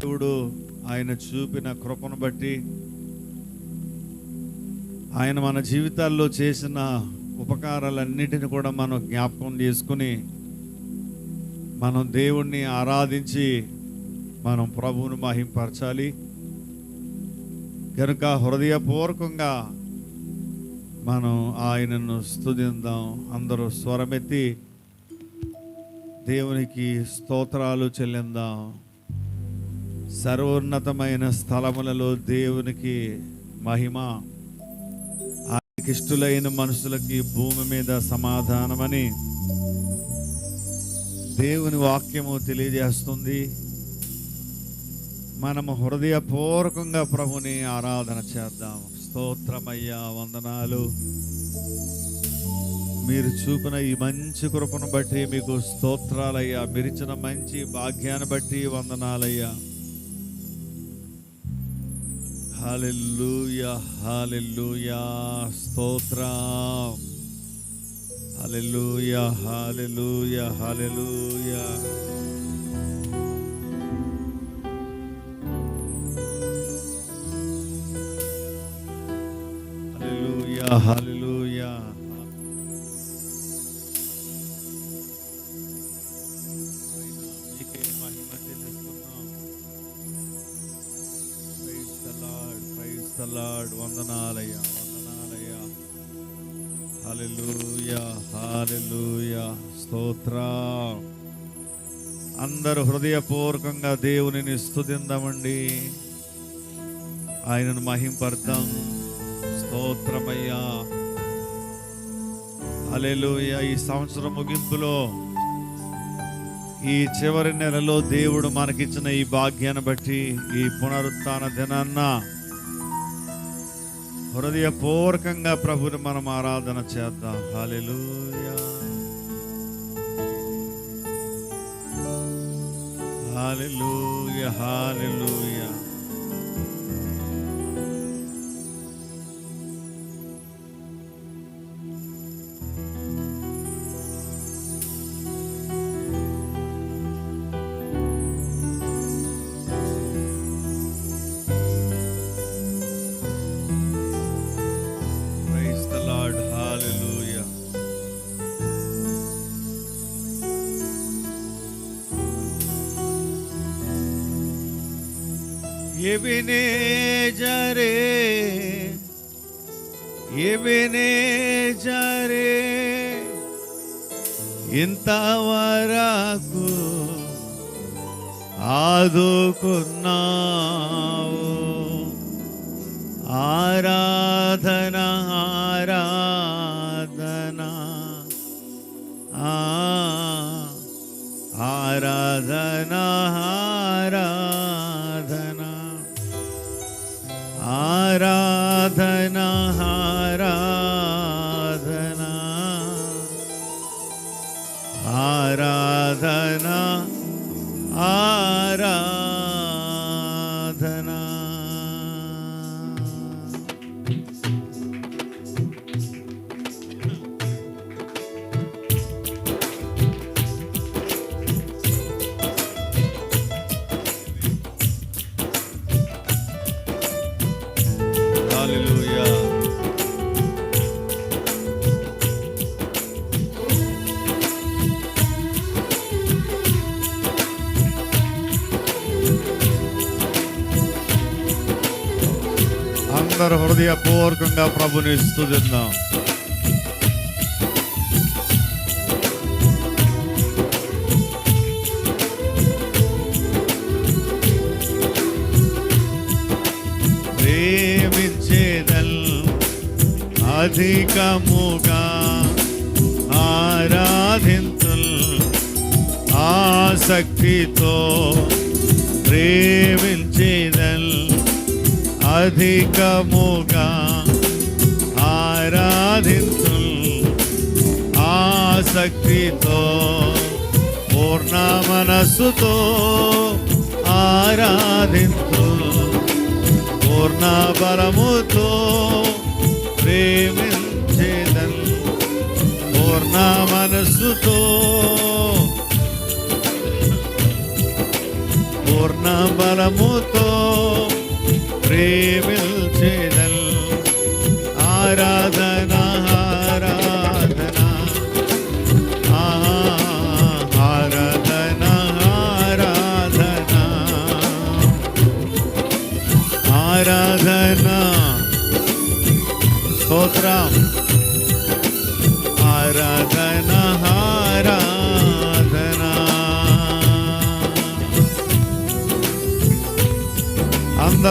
దేవుడు ఆయన చూపిన కృపను బట్టి ఆయన మన జీవితాల్లో చేసిన ఉపకారాలన్నిటిని కూడా మనం జ్ఞాపకం చేసుకుని మనం దేవుణ్ణి ఆరాధించి మనం ప్రభువును మహింపరచాలి. కనుక హృదయపూర్వకంగా మనం ఆయనను స్తుతిందాం. అందరూ స్వరమెత్తి దేవునికి స్తోత్రాలు చెల్లిందాం. సర్వోన్నతమైన స్థలములలో దేవునికి మహిమ. ఆయనకి మనుషులకి భూమి మీద సమాధానమని దేవుని వాక్యము తెలియజేస్తుంది. మనము హృదయపూర్వకంగా ప్రభుని ఆరాధన చేద్దాం. స్తోత్రమయ్యా వందనాలు. మీరు చూపిన ఈ మంచి కృపను బట్టి మీకు స్తోత్రాలయ్యా. మీరిచ్చిన మంచి భాగ్యాన్ని బట్టి వందనాలయ్యా. హల్లెలూయా హల్లెలూయా స్తోత్రం హల్లెలూయా హల్లెలూయా హల్లెలూయా హల్లెలూయా హల్లెలూయా ప్రైజ్ లార్డ్ వందనాలయ్యా వందనాలయ్యా. హల్లెలూయా హల్లెలూయా. స్తోత్ర. అందరూ హృదయపూర్వకంగా దేవునిని స్థుతిందామండి ఆయనను మహింపర్దాం. స్తోత్రమయ్యా. అలెలుయ ఈ సంవత్సరం ముగింపులో ఈ చివరి నెలలో దేవుడు మనకిచ్చిన ఈ భాగ్యాన్ని బట్టి ఈ పునరుత్న దినాన్న హృదయపూర్వకంగా ప్రభుని మనం ఆరాధన చేద్దాం. హాలెలూయా హాలి హాలెలూయా ఎబినేజరే ఎబినేజరే ఇంతవరకు ఆదుకున్నావు ఆరాధన హృదయపూర్వకంగా ప్రభుని స్థుతిద్దాం ప్రేమించేదల్ అధికముగా ఆరాధింతుల్ ఆసక్తితో ప్రేమించే అధికముగా ఆరాధించు ఆసక్తితో పూర్ణ మనస్సుతో ఆరాధించు పూర్ణ బలముతో ప్రేమించేదన్ పూర్ణ మనస్సుతో పూర్ణ బలముతో ప్రేమిల్చేదల్ ఆరాధన ఆరాధన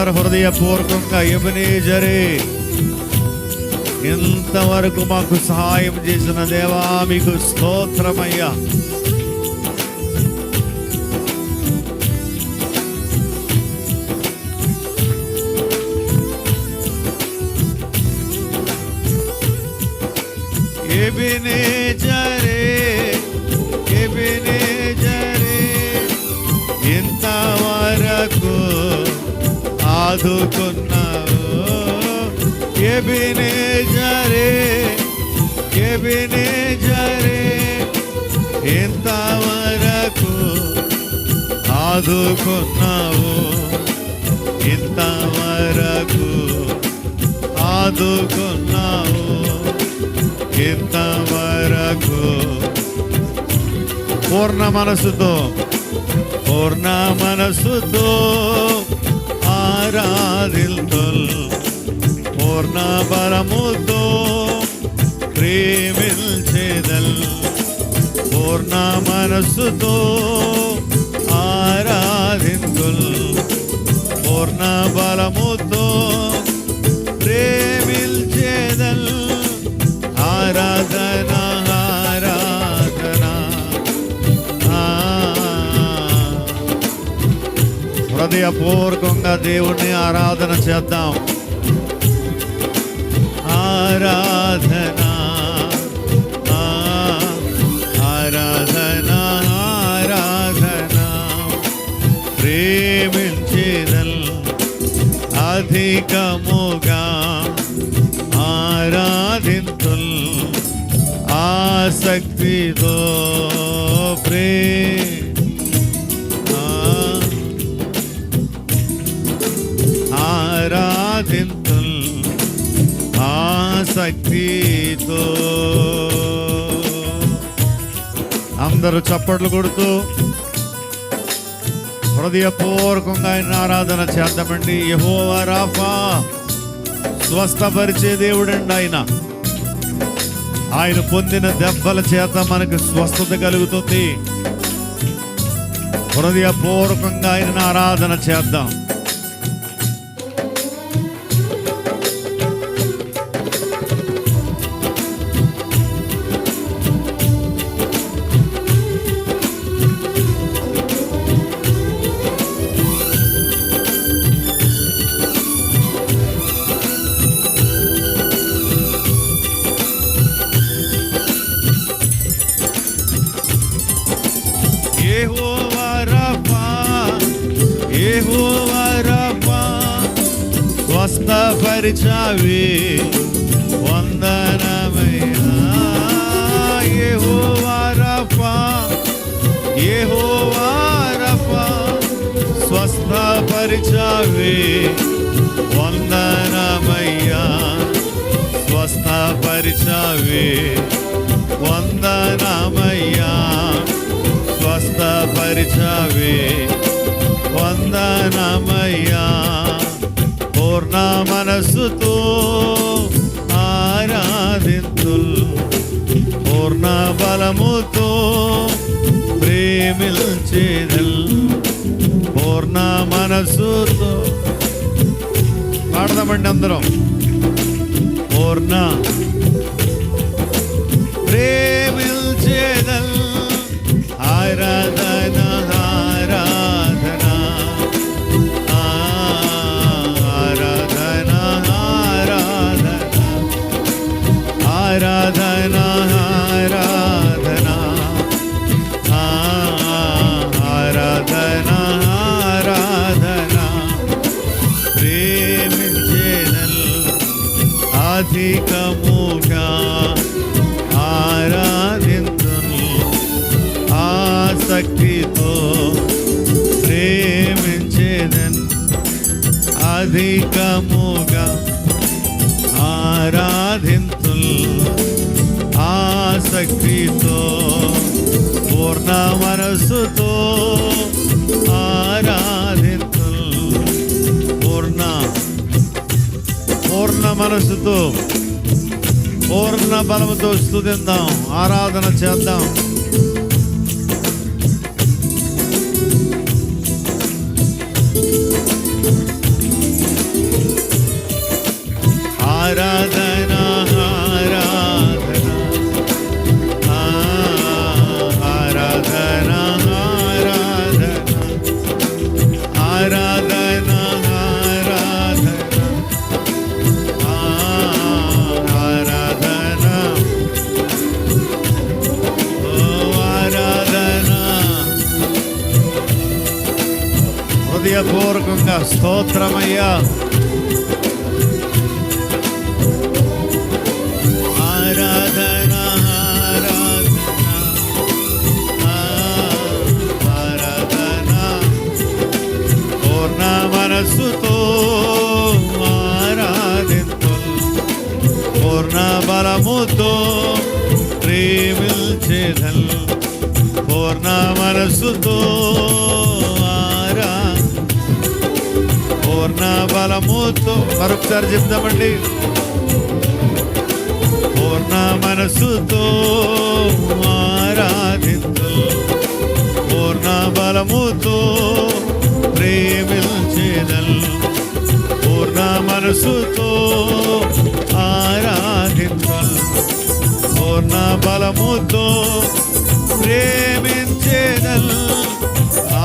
అందరు హృదయపూర్వకంగా ఎబనే జరే ఇంతవరకు మాకు సహాయం చేసిన దేవా మీకు స్తోత్రమయ్యా. ఏబినే ఆదుకున్నావు ఎబినే జరే ఎబినే జరే ఇంతవరకు ఆదుకున్నావు? ఇంతవరకు ఆదుకున్నావు? ఇంతవరకు పూర్ణ మనసుతో పూర్ణ మనసుతో ఆరాధిల్తుల్ పూర్ణ బలముతో ప్రేమిల్చేదల్ పూర్ణ మనసుతో ఆరాధింతుల్ పూర్ణ బలముతో హృదయపూర్వకంగా దేవుణ్ణి ఆరాధన చేద్దాం. ఆరాధన ఆరాధన ఆరాధన ప్రేమించేదల్ అధికముగా ఆరాధింతుల్ ఆసక్తితో ప్రేమ అందరూ చప్పట్లు కొడుతూ హృదయపూర్వకంగా ఆయన ఆరాధన చేద్దామండి. యహోవా రాఫా స్వస్థపరిచే దేవుడండి ఆయన. ఆయన పొందిన దెబ్బల చేత మనకు స్వస్థత కలుగుతుంది. హృదయపూర్వకంగా ఆయన ఆరాధన చేద్దాం. స్వస్థపరిచావే వందనమయ్యా యెహోవా రఫా యెహోవా రఫా స్వస్థపరిచావే. వందనమయ్యా స్వస్థపరిచావే. వందనమయ్యా స్వస్థపరిచావే. వందనమయ్యా. పూర్ణ మనస్సుతో ఆరాధితుల్. పూర్ణ బలముతో ప్రేమిల్చేదల్ పూర్ణ మనస్సుతో పాడదామండి అందరం. పూర్ణ శక్తితో ఆసక్తితో అధికముగా ఆరాధింతు ఆసక్తితో పూర్ణ మనసుతో ఆరాధింతు పూర్ణ పూర్ణ మనసుతో పూర్ణ బలముతో స్తుతిద్దాం ఆరాధన చేద్దాం. స్తోత్రమయ్యా. ఆరాధన ఆరాధన పూర్ణ మనస్సుతో ఆరాధింతు పూర్ణ బలముతో పూర్ణ మనస్సుతో పూర్ణ బలముతో మరొకసారి చెప్తామండి పూర్ణ మనసుతో ఆరాధింతు పూర్ణ బలముతో ప్రేమించేదల్ పూర్ణ మనసుతో ఆరాధింతు పూర్ణ బలముతో ప్రేమించేదల్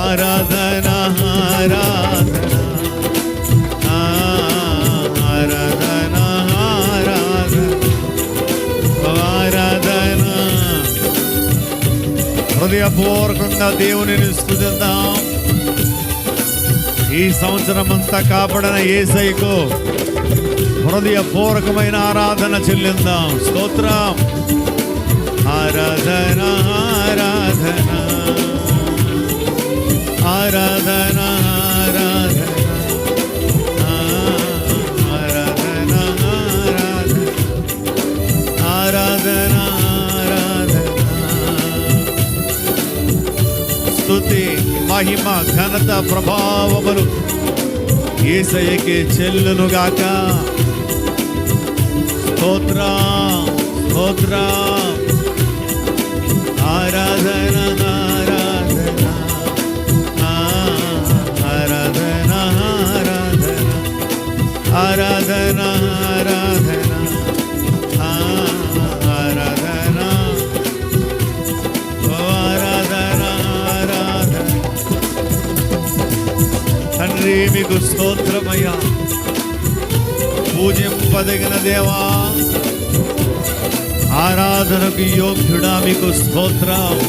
ఆరాధన ఆరాధన. హృదయపూర్వకంగా దేవునిని స్థుతిద్దాం. ఈ సంవత్సరం అంతా కాపాడిన ఏసైకు హృదయపూర్వకమైన ఆరాధన చెల్లిందాం. స్తోత్రం. ఆరాధన ఆరాధన. ఆరాధన. స్తుతి మహిమ ఘనత ప్రభావములు. ఏసయ్యకి చెల్లునుగాక స్తోత్రా స్తోత్రా. ఆరాధన ఆరాధన. ఆరాధన ఆరాధన. ఆరాధన ఆరాధన. తండ్రి మీకు స్తోత్రమయ్యా. పూజింపదగిన దేవా ఆరాధనకు యోగ్యుడా మీకు స్తోత్రం.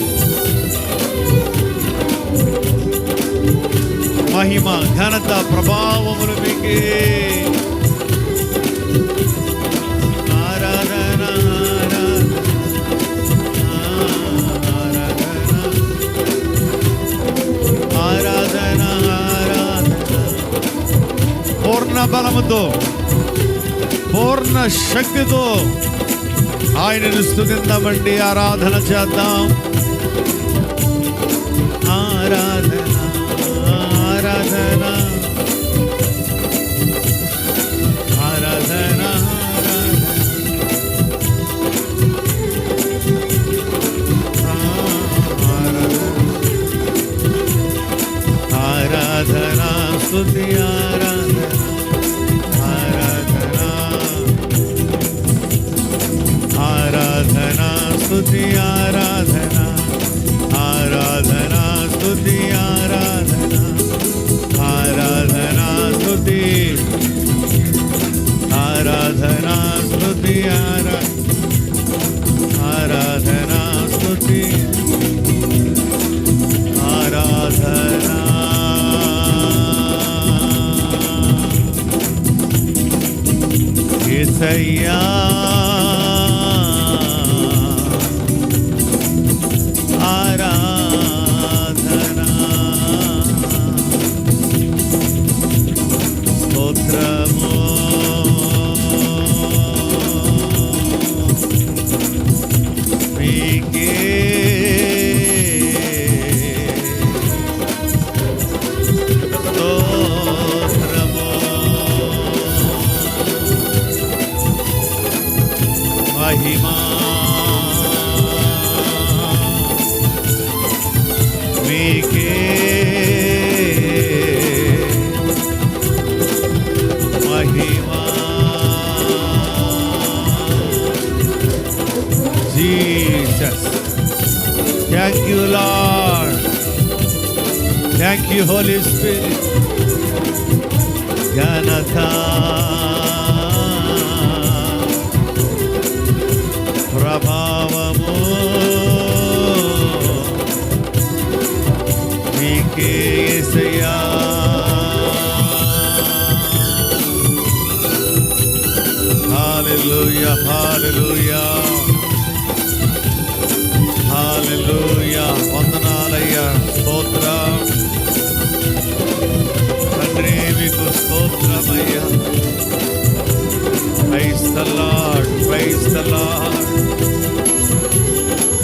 మహిమ ఘనత ప్రభావములు మీకే. పూర్ణ బలముతో పూర్ణ శక్తితో ఆయనను స్థుతిద్దామండి ఆరాధన చేద్దాం. ఆరాధన ఆరాధన. ఆరాధన ఆరాధన. ఆరాధన స్థుతి Jesus. Thank you, Lord. Thank you, Holy Spirit. Ganata. Prabhavamu. Miki Isaiah. Hallelujah, hallelujah. హల్లెలూయా. వందనాలయ్యా. స్తోత్రం. తండ్రి మీకు స్తోత్రమయ్యా. ప్రైజ్ ద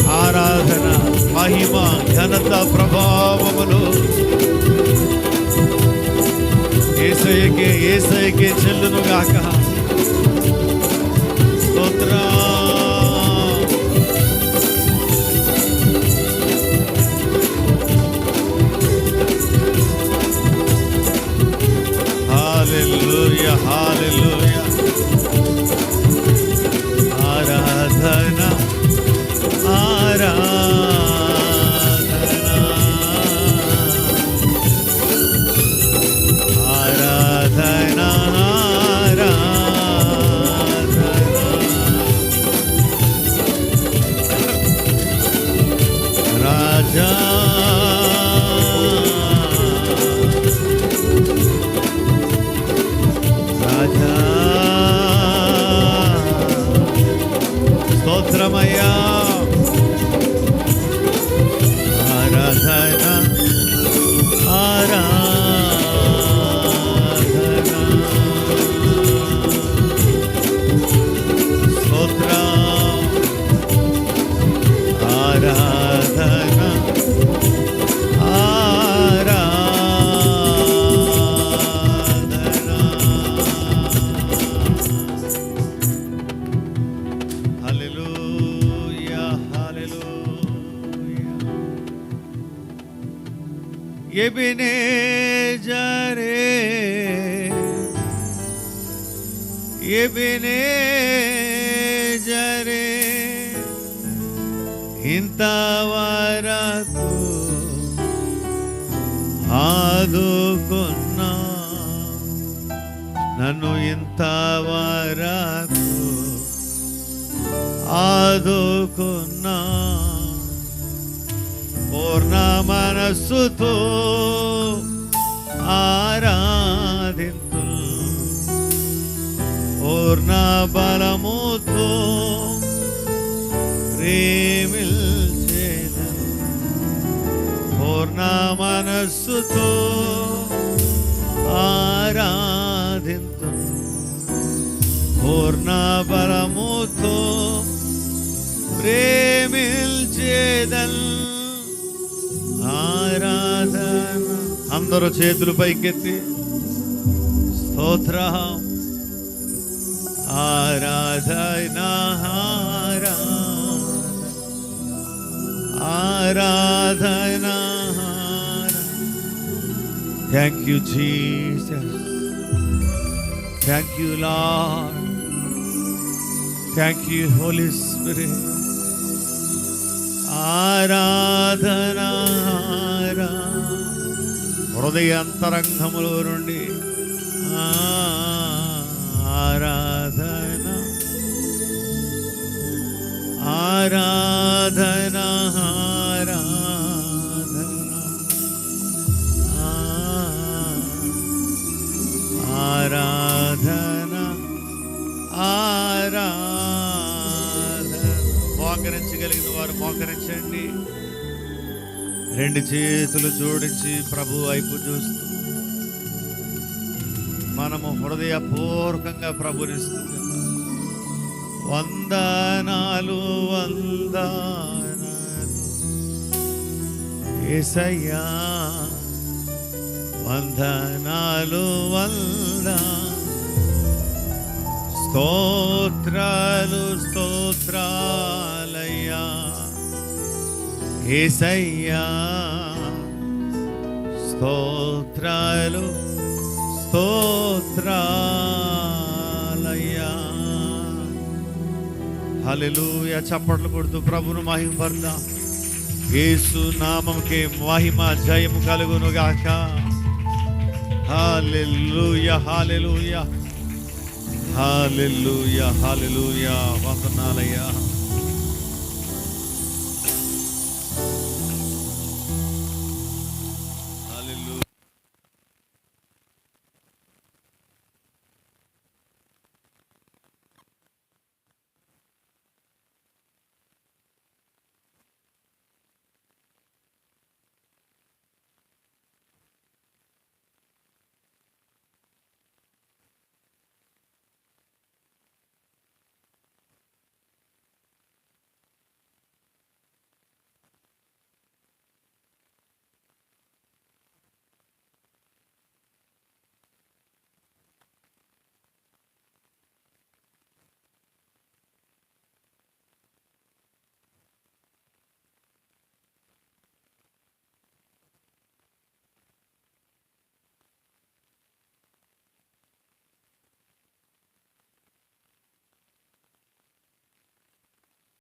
ఆరాధన మహిమ ఘనత ప్రభావములు. చెల్లును గాక ఆదుకున్నా. పూర్ణ మనస్సుతో ఆరాధింతు పూర్ణ బలముతో ప్రేమిల్చేదను పూర్ణ మనస్సుతో ఆరాధింతు పూర్ణ బలముతో ప్రేమిల్చేదల్ ఆరాధన. అందరూ చేతులు పైకెత్తి స్తోత్ర ఆరాధన ఆరాధన thank you Jesus thank you Lord thank you Holy Spirit ఆరాధన హృదయ అంతరంగములో నుండి ఆరాధన ఆరాధన ఆరాధన. ఆరాధన. మోకరించగలిగిన వారు మోకరించండి. రెండు చేతులు జోడించి ప్రభు వైపు చూస్తూ మనము హృదయపూర్వకంగా ప్రభుని వందనాలు వందనాలు. వందనాలు వందా స్తోత్రాలు స్తోత్రాలయ్యా. ఏసయ్యా స్తోత్రాలు స్తోత్రాలయ్యా. హల్లెలూయా. చప్పట్లు కొడుతూ ప్రభును మహిమపడదాం యేసు నామంకే మహిమ జయము కలుగును గాక హాలెలూయ హల్లెలూయా. హల్లెలూయా హాలెలుయా వందనాలయ్యా